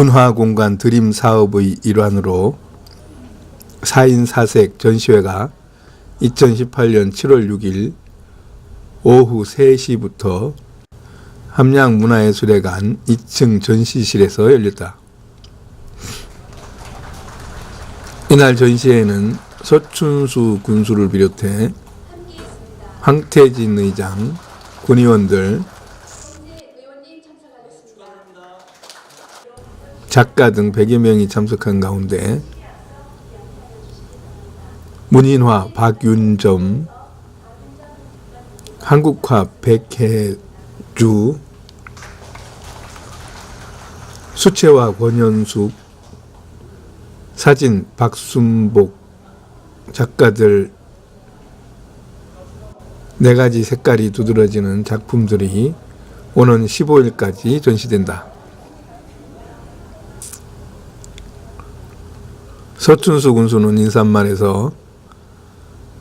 문화 공간 드림 사업의 일환으로 4인 4색 전시회가 2018년 7월 6일 오후 3시부터 함양문화예술회관 2층 전시실에서 열렸다. 이날 전시회에는 서춘수 군수를 비롯해 황태진 의장, 군의원들, 작가 등 100여 명이 참석한 가운데 문인화 박윤점, 한국화 백혜주, 수채화 권현숙, 사진 박순복 작가들 네 가지 색깔이 두드러지는 작품들이 오는 15일까지 전시된다. 서춘수 군수는 인사말에서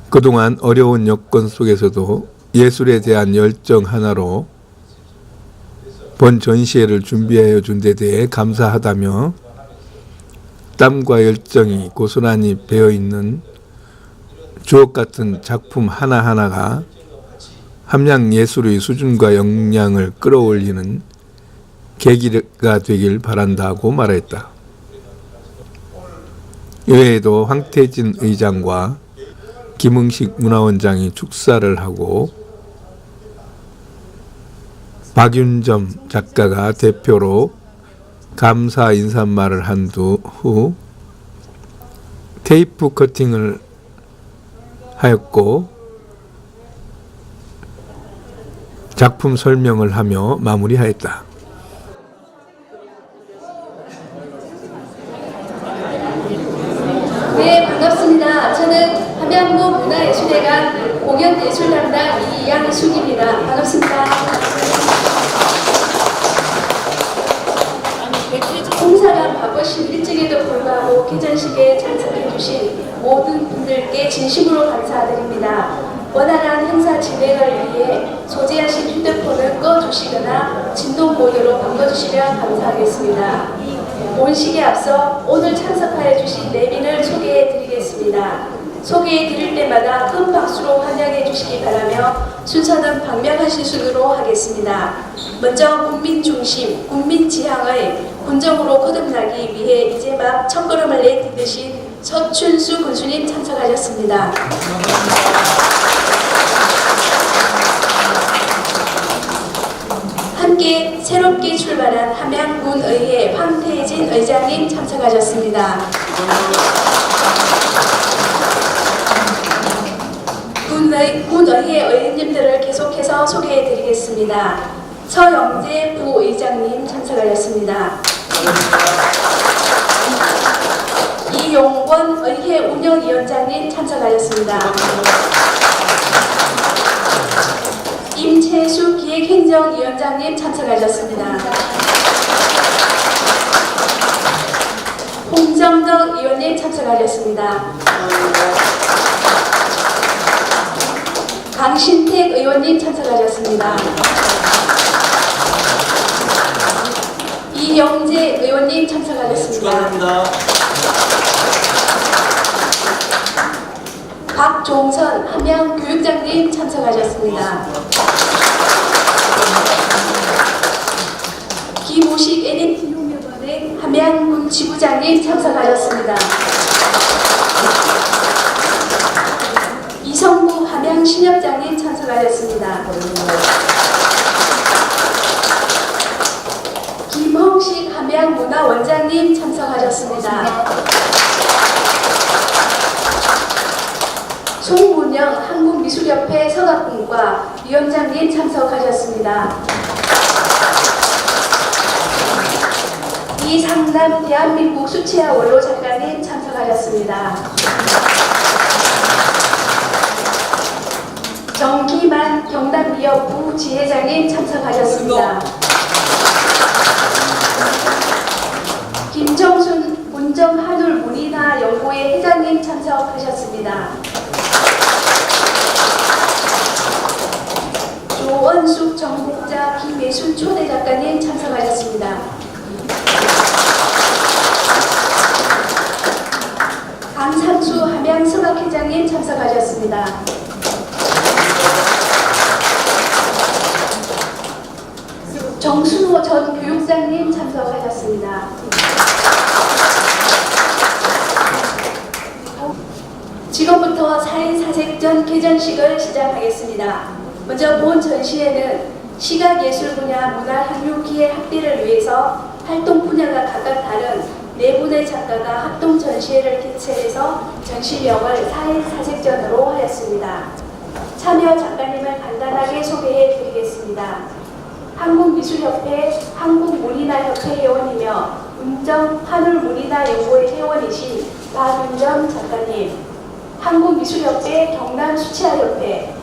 그동안 어려운 여건 속에서도 예술에 대한 열정 하나로 본 전시회를 준비하여 준 데 대해 감사하다며 땀과 열정이 고스란히 배어 있는 주옥 같은 작품 하나하나가 함양 예술의 수준과 역량을 끌어올리는 계기가 되길 바란다고 말했다. 이외에도 황태진 의장과 김응식 문화원장이 축사를 하고 박윤점 작가가 대표로 감사 인사말을 한 후 테이프 커팅을 하였고 작품 설명을 하며 마무리하였다. 네, 반갑습니다. 저는 함양구 문화예술회관 공연예술 담당 이양숙입니다. 반갑습니다. 공사가 바쁘신 일정에도 불구하고 개전식에 참석해 주신 모든 분들께 진심으로 감사드립니다. 원활한 행사 진행을 위해 소지하신 휴대폰을 꺼주시거나 진동 모드로 바꿔주시면 감사하겠습니다. 본식에 앞서 오늘 참석하여 주신 내빈을 소개해 드리겠습니다. 소개해 드릴 때마다 큰 박수로 환영해 주시기 바라며 순서는 방명하신 순으로 하겠습니다. 먼저 국민 중심, 국민 지향의 군정으로 거듭나기 위해 이제 막 첫걸음을 내딛으신 서춘수 군수님 참석하셨습니다. 함께 새롭게 출발한 함양군의회 황태진 의장님 참석하셨습니다. 군 의, 군의회 의원님들을 계속해서 소개해 드리겠습니다. 서영재 부의장님 참석하셨습니다. 이용권 의회 운영위원장님 참석하셨습니다. 임채수 기획행정위원장님 참석하셨습니다. 홍정덕 의원님 참석하셨습니다. 강신택 의원님 참석하셨습니다. 이영재 의원님 참석하셨습니다. 축하드립니다. 박종선 함양 교육장님 참석하셨습니다. 김우식 NNT용역은행 함양군 지부장님 참석하셨습니다. 이성부 참석하셨습니다. 김홍식 함양문화원장님 참석하셨습니다. 송문영 한국미술협회 서각분과 위원장님 참석하셨습니다. 이상남 대한민국 수채화 원로 작가님 참석하셨습니다. 정기만 경남기업부 지회장님 참석하셨습니다. 김정순 문정한울 문인화 연구회 회장님 참석하셨습니다. 조원숙 정국자 김예순 초대 작가님 참석하셨습니다. 강상수 함양 수박회장님 참석하셨습니다. 정순호 전 교육장님 참석하셨습니다. 지금부터 4인 사색전 개전식을 시작하겠습니다. 먼저 본 전시회는 시각예술 분야 문화향유기의 확대를 위해서 활동 분야가 각각 다른 네 분의 작가가 합동 전시회를 개최해서 전시명을 4인 사색전으로 하였습니다. 참여 작가님을 간단하게 소개해 드리겠습니다. 한국미술협회 한국문이나협회 회원이며 운정 한울문이나연구회 회원이신 박윤정 작가님, 한국미술협회 경남수채화협회,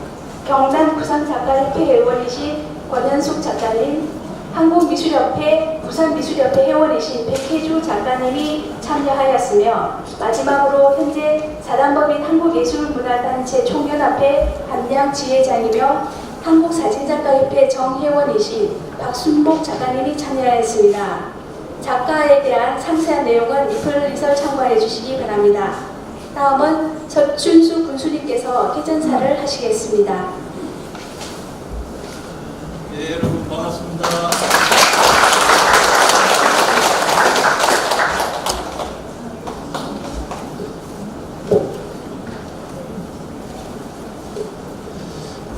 경남부산작가협회 회원이신 권현숙 작가님, 한국미술협회 부산미술협회 회원이신 백혜주 작가님이 참여하였으며 마지막으로 현재 사단법인 한국예술문화단체 총연합회 함양 지회장이며 한국사진작가협회 정회원이신 박순복 작가님이 참여하였습니다. 작가에 대한 상세한 내용은 리플릿을 참고해 주시기 바랍니다. 다음은 서준수 군수님께서 개전사를 하시겠습니다. 네, 여러분 반갑습니다.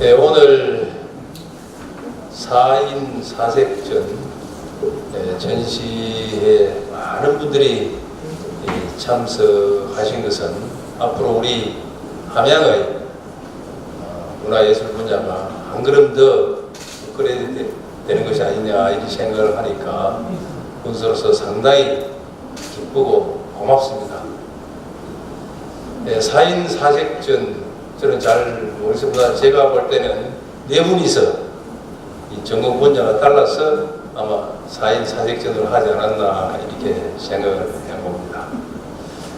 네, 오늘 4인 사색전 네, 전시에 많은 분들이 이 참석하신 것은 앞으로 우리 함양의 어, 문화예술 분야가 한 걸음 더 되는 것이 아니냐 이렇게 생각을 하니까 군수로서 상당히 기쁘고 고맙습니다. 네, 4인 사색전 저는 잘 모르겠습니다. 제가 볼 때는 네 분이서 이 전공 분야가 달라서 아마 4인 사색전을 하지 않았나 이렇게 생각을 해봅니다.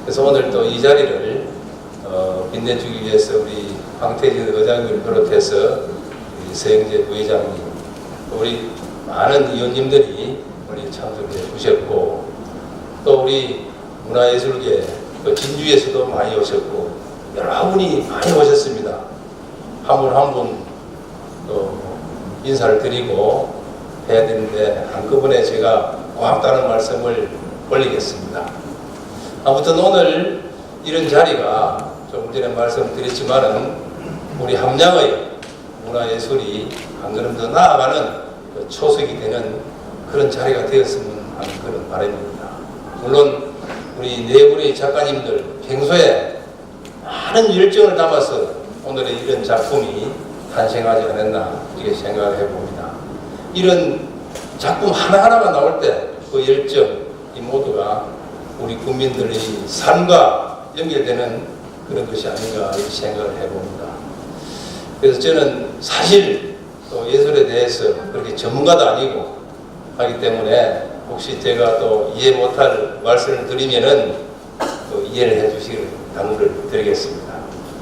그래서 오늘 또 이 자리를 어, 빛내주기 위해서 우리 황태진 의장님을 비롯해서 우리 서영재 부회장님 또 우리 많은 의원님들이 우리 참석해 주셨고 또 우리 문화예술계 또 진주에서도 많이 오셨고 여러 분이 많이 오셨습니다. 한 분 한분또 인사를 드리고 해야 되는데 한꺼번에 제가 고맙다는 말씀을 올리겠습니다. 아무튼 오늘 이런 자리가 조금 전에 말씀드렸지만은 우리 함양의 문화예술이 한 걸음 더 나아가는 그 초석이 되는 그런 자리가 되었으면 하는 그런 바람입니다. 물론 우리 네 분의 작가님들 평소에 많은 열정을 담아서 오늘의 이런 작품이 탄생하지 않았나 이렇게 생각을 해봅니다. 이런 작품 하나하나가 나올 때 그 열정 이 모두가 우리 국민들의 삶과 연결되는 그런 것이 아닌가 이렇게 생각을 해봅니다. 그래서 저는 사실 또 예술에 대해서 그렇게 전문가도 아니고 하기 때문에 혹시 제가 또 이해 못할 말씀을 드리면은 또 이해를 해 주시길 당부를 드리겠습니다.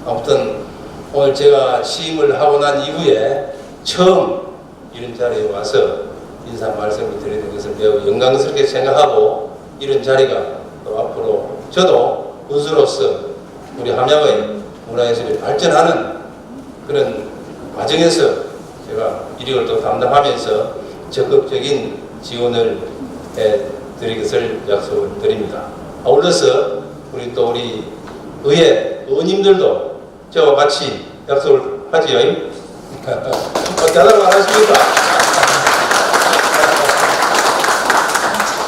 아무튼 오늘 제가 취임을 하고 난 이후에 처음 이런 자리에 와서 인사 말씀을 드리는 것을 매우 영광스럽게 생각하고 이런 자리가 또 앞으로 저도 군수로서 우리 함양의 문화예술이 발전하는 그런 과정에서 제가 이력을 또 담당하면서 적극적인 지원을 해 드릴 것을 약속을 드립니다. 아울러서 우리 또 우리 의회 의원님들도 저와 같이 약속을 하지요. 어, 대답을 안 하십니까?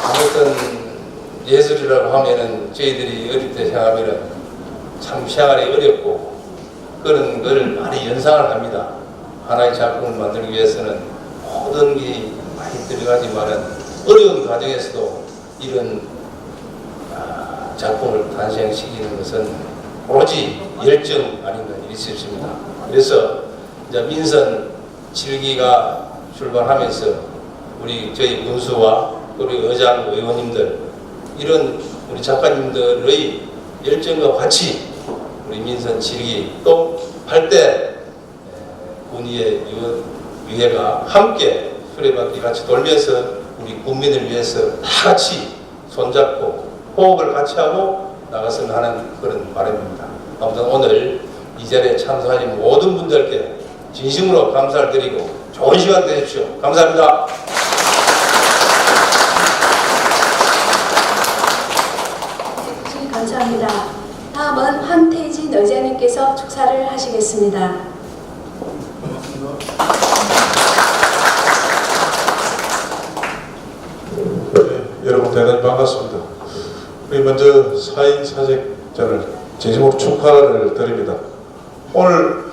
아무튼 예술이라고 하면은 저희들이 어릴 때 생각하면은 참 생활이 어렵고 그런 걸 많이 연상을 합니다. 하나의 작품을 만들기 위해서는 모든 게 많이 들어가지만은 어려운 과정에서도 이런 아, 작품을 탄생시키는 것은 오로지 열정 아닌가 이렇게 싶습니다. 그래서 이제 민선 7기가 출발하면서 우리 저희 군수와 우리 의장 의원님들 이런 우리 작가님들의 열정과 같이 우리 민선 7기 또 8대 군의회 위회가 함께 수레바퀴 같이 돌면서 우리 국민을 위해서 다 같이 손잡고 호흡을 같이 하고 나갔으면 하는 그런 바람입니다. 아무튼 오늘 이전에 참석하신 모든 분들께 진심으로 감사를 드리고 좋은 시간 되십시오. 감사합니다. 네, 감사합니다. 다음은 황태진 의장님께서 축사를 하시겠습니다. 네, 여러분 대단히 반갑습니다. 우리 먼저 사인 사색전을 진심으로 축하를 드립니다. 오늘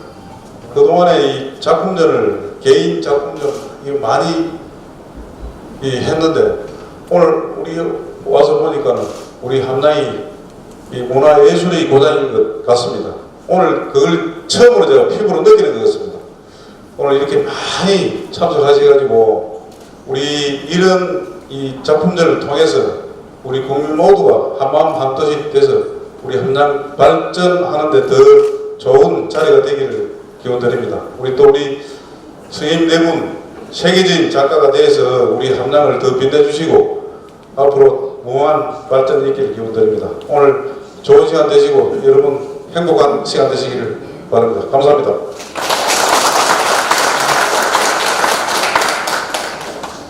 그동안에 이 작품전을 개인 작품전 많이 이 했는데 오늘 우리 와서 보니까는 우리 함량이 이 문화예술의 고장인 것 같습니다. 오늘 그걸 처음으로 제가 피부로 느끼는 것 같습니다. 오늘 이렇게 많이 참석하셔가지고 우리 이런 이 작품들을 통해서 우리 국민 모두가 한마음 한뜻이 돼서 우리 함량 발전하는데 더 좋은 자리가 되기를 기원드립니다. 우리 또 우리 선생님 네분 세계적인 작가가 돼서 우리 함량을 더 빛내주시고 앞으로 무한 발전 있기를 기원드립니다. 오늘 좋은 시간 되시고 여러분 행복한 시간 되시기를 바랍니다. 감사합니다.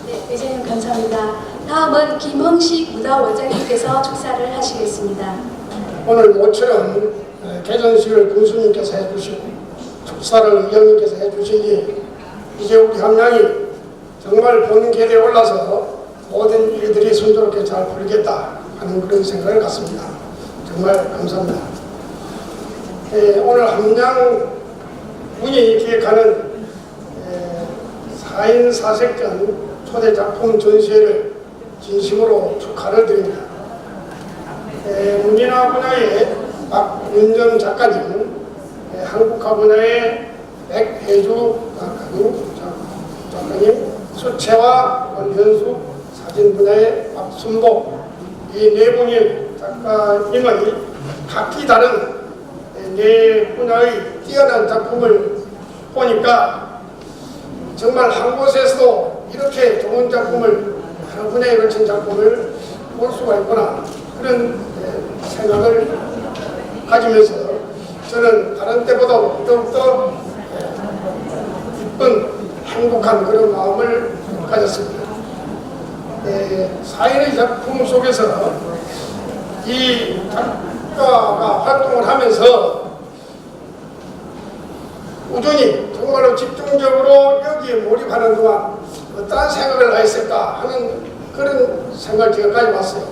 네, 의장님 감사합니다. 김흥식 무다원장님께서 축사를 하시겠습니다. 오늘 모처럼 에, 개전식을 군수님께서 해주시고 축사를 의장님께서 해주시니 이제 우리 함량이 정말 본 궤도에 올라서 모든 일들이 순조롭게 잘 풀리겠다 하는 그런 생각을 갖습니다. 정말 감사합니다. 에, 오늘 함량 군이 기획하는 에, 4인 사색전 초대 작품 전시회를 진심으로 축하를 드립니다. 에, 문인화 분야의 박윤정 작가님, 에, 한국화 분야의 백혜주 작가님, 작- 작가님, 수채화 권현숙 사진 분야의 박순복 이 네 분의 작가님의 각기 다른 에, 네 분야의 뛰어난 작품을 보니까 정말 한 곳에서도 이렇게 좋은 작품을 분야에 걸친 작품을 볼 수가 있구나 그런 예, 생각을 가지면서 저는 다른 때보다 더욱더 예, 기쁜 행복한 그런 마음을 가졌습니다. 예, 사인의 작품 속에서 이 작가가 활동을 하면서 꾸준히 정말로 집중적으로 여기에 몰입하는 동안 어떠한 생각을 했을까 하는 그런 생각을 제가 가져봤어요.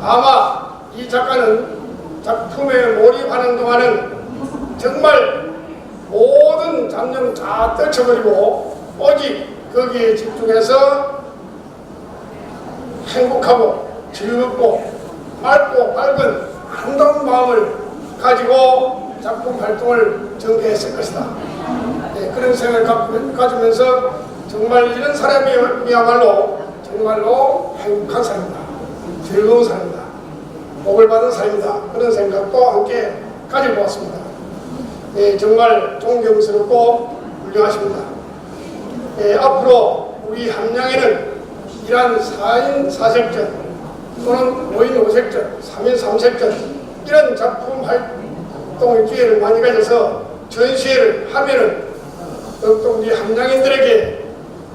아마 이 작가는 작품에 몰입하는 동안은 정말 모든 잡념 다 떨쳐버리고 오직 거기에 집중해서 행복하고 즐겁고 맑고 밝은 아름다운 마음을 가지고 작품 활동을 전개했을 것이다. 네, 그런 생각을 가지면서 정말 이런 사람이야말로 정말로 행복한 삶이다. 즐거운 삶이다. 복을 받은 삶이다. 그런 생각도 함께 가지고 왔습니다. 예, 정말 존경스럽고 훌륭하십니다. 예, 앞으로 우리 함량에는 이러한 4인 4색전 또는 5인 5색전, 3인 3색전 이런 작품 활동의 기회를 많이 가져서 전시회를 하면은 더욱더 우리 함량인들에게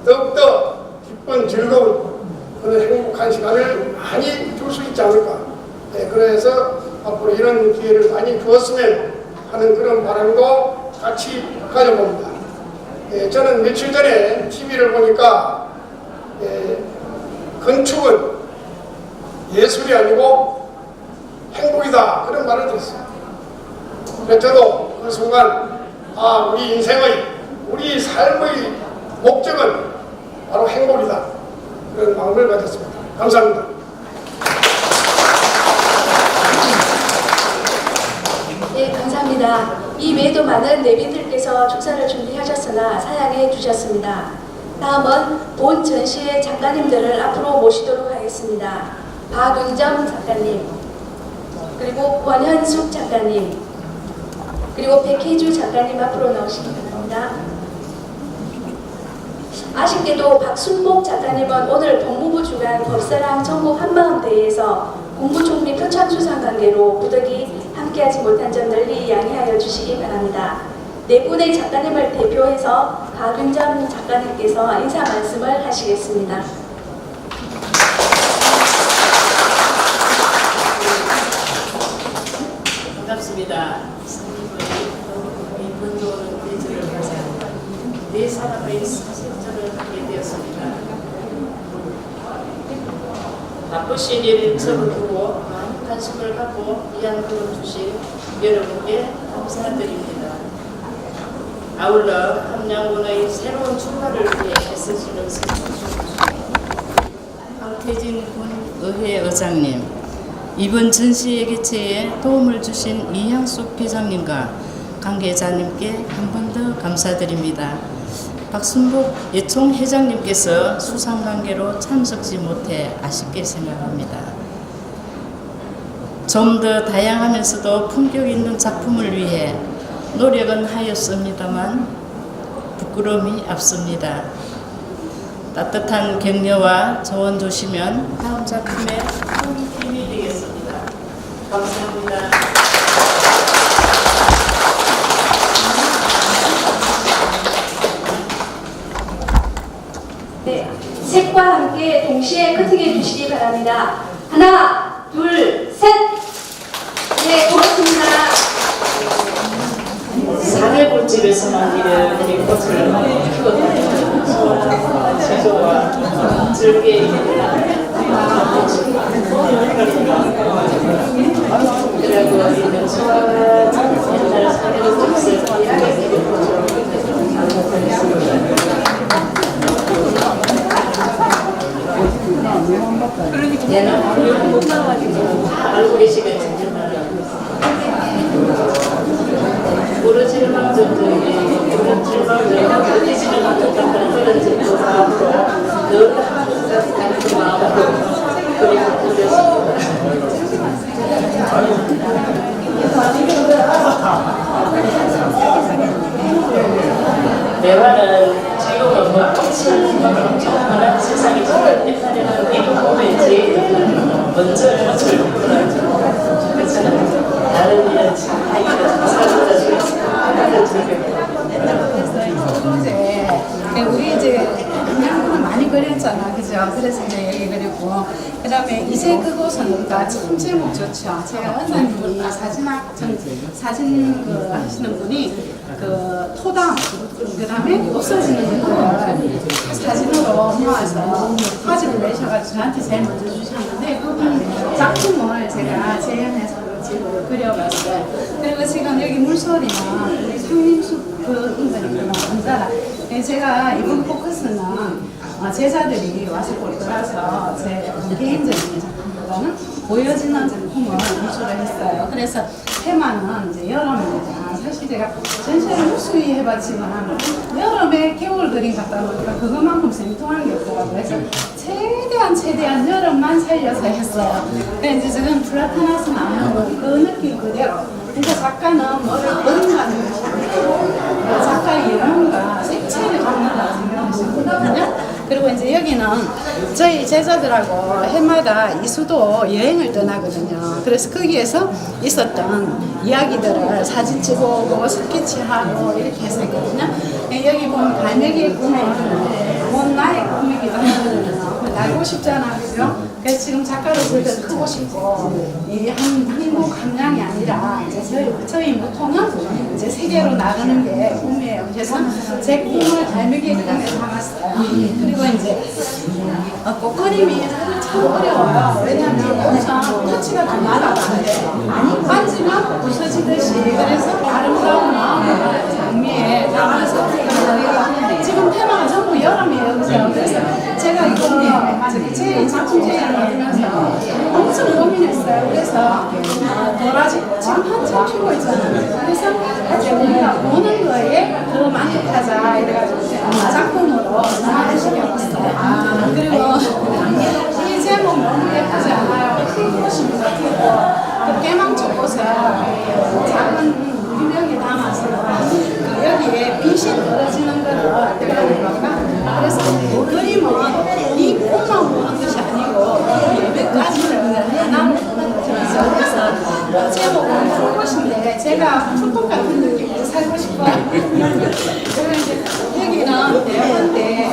더욱더 기쁜 즐거운 그런 행복한 시간을 많이 줄 수 있지 않을까. 네, 그래서 앞으로 이런 기회를 많이 주었으면 하는 그런 바람도 같이 가져봅니다. 예, 저는 며칠 전에 TV를 보니까 예, 건축은 예술이 아니고 행복이다 그런 말을 들었어요. 그래서 저도 그 순간 아 우리 인생의 우리 삶의 목적은 바로 행복이다 그런 마음을 가졌습니다. 감사합니다. 네, 감사합니다. 이 외에도 많은 내빈들께서 축사를 준비하셨으나 사양해 주셨습니다. 다음은 본 전시회 작가님들을 앞으로 모시도록 하겠습니다. 박윤정 작가님, 그리고 권현숙 작가님, 그리고 백혜주 작가님 앞으로 나오시기 바랍니다. 아쉽게도 박순복 작가님은 오늘 법무부 주관 법사랑 전국 한마음 대회에서 국무총리 표창 수상 관계로 부득이 함께하지 못한 점 널리 양해하여 주시기 바랍니다. 네 분의 작가님을 대표해서 박윤점 작가님께서 인사 말씀을 하시겠습니다. 반갑습니다. 가서 네 사람의 사생전을 하게 되었습니다. 바쁘신 일을 접어두고 많은 관심을 갖고 이한 글을 주신 여러분께 감사드립니다. 아울러 함양군의 새로운 출발을 위해 애쓰시는 황태진 군 의회 의장님, 이번 전시회 개최에 도움을 주신 이향숙 회장님과 관계자님께 한 번 더 감사드립니다. 박순복 예총 회장님께서 수상 관계로 참석지 못해 아쉽게 생각합니다. 좀 더 다양하면서도 품격 있는 작품을 위해 노력은 하였습니다만 부끄러움이 앞섭니다. 따뜻한 격려와 조언 주시면 다음 작품에 큰 힘이 되겠습니다. 감사합니다. 색과 함께 동시에 커팅해 주시기 바랍니다. 하나, 둘, 셋! 네, 고맙습니다. 사회골집에서만 이런 이 꽃을 피거든요. 소원, 제조와 즐게 그리고 이 명소와 옛날 사회골집에서 이야기 꽃을 얘는 얼굴이 지금 부르지를 만족도 부르지를 만족도 부르지를 만족도 그런 짓도 마음으로 늘 항상 그 마음으로 그리고 부르습니다. 대화는 뭐 네, 우리 이제 양구는 많이 그렸잖아, 그죠? 그래서 이제 그렸고, 그 다음에 이제 그곳은 우리가 참 제목 좋죠. 제가 원장님이 사진학, 전 사진 그 하시는 분이 그 토담, 그 다음에 없어지는 것들을 사진으로 모아서 화집을 내셔가지고 저한테 제일 먼저 주셨는데, 그 작품을 제가 재현해서 지금 그려봤어요. 그리고 지금 여기 물소리나 우리 상림숲 그 인간이구나, 남자라. 네, 제가 이번 포커스는 어, 제자들이 와서 볼 거라서 제 개인적인 작품보다는 보여지는 작품을 연출을 했어요. 그래서 테마는 이제 여름입니다. 사실 제가 전시회를 무수히 해봤지만 여름에 겨울 그림 갖다 보니까 그것만큼 생통한 게 없더라고요. 그래서 최대한 최대한 여름만 살려서 했어요. 근데 이제 지금 플라타나스 나오는 그 느낌 그대로. 그러니까 작가는 뭐를 아니고 작가의 영혼과 색채를 갖는다고 생각하시거든요. 그리고 이제 여기는 저희 제자들하고 해마다 이수도 여행을 떠나거든요. 그래서 거기에서 있었던 이야기들을 사진 찍어오고 스케치하고 이렇게 해서 했거든요. 여기 보면 갈매기의 꿈은 본 나의 꿈이기도 하거든요. 날고 싶잖아, 그죠? 그래서 지금 작가로서 더 크고 싶고, 이 한, 한국 함량이 아니라, 이제 저희, 저희 모토는 이제 세계로 나가는 게 꿈이에요. 그래서 제 꿈을 갈매기의 꿈에 담았어요. 그리고 이제, 어, 꽃그림이 사실 참 어려워요. 왜냐면 엄청 터치가 좀 많아요. 만지면 부서지듯이. 그래서 아름다운 마음을 장미에 담아서 지금 테마가 전부 여름이에요. 그래서 제가 이거 저기 제 작품 제안을 하면서 엄청 고민했어요. 그래서 어, 도라지 지금 한참 피고 있잖아요. 그래서 우리가 보는 거에 더 만족하자 이래가지고 작품으로 전화를 시켜봤어요. 그리고 이 제목 너무 예쁘지 않아요? 큰 꽃입니다. 그 깨망 초 꽃을 작은 유명에 담아서 그 여기에 빛이 떨어지는 거를 표현해 볼까? 그래서 그 그림은 이 꽃만 보는 것이 아니고 몇 가지를 하나를 보는 거죠. 그래서 제목은 풀꽃인데 제가 풀꽃 같은 느낌으로 살고 싶어요. 그래서 이제 여기는 대학원데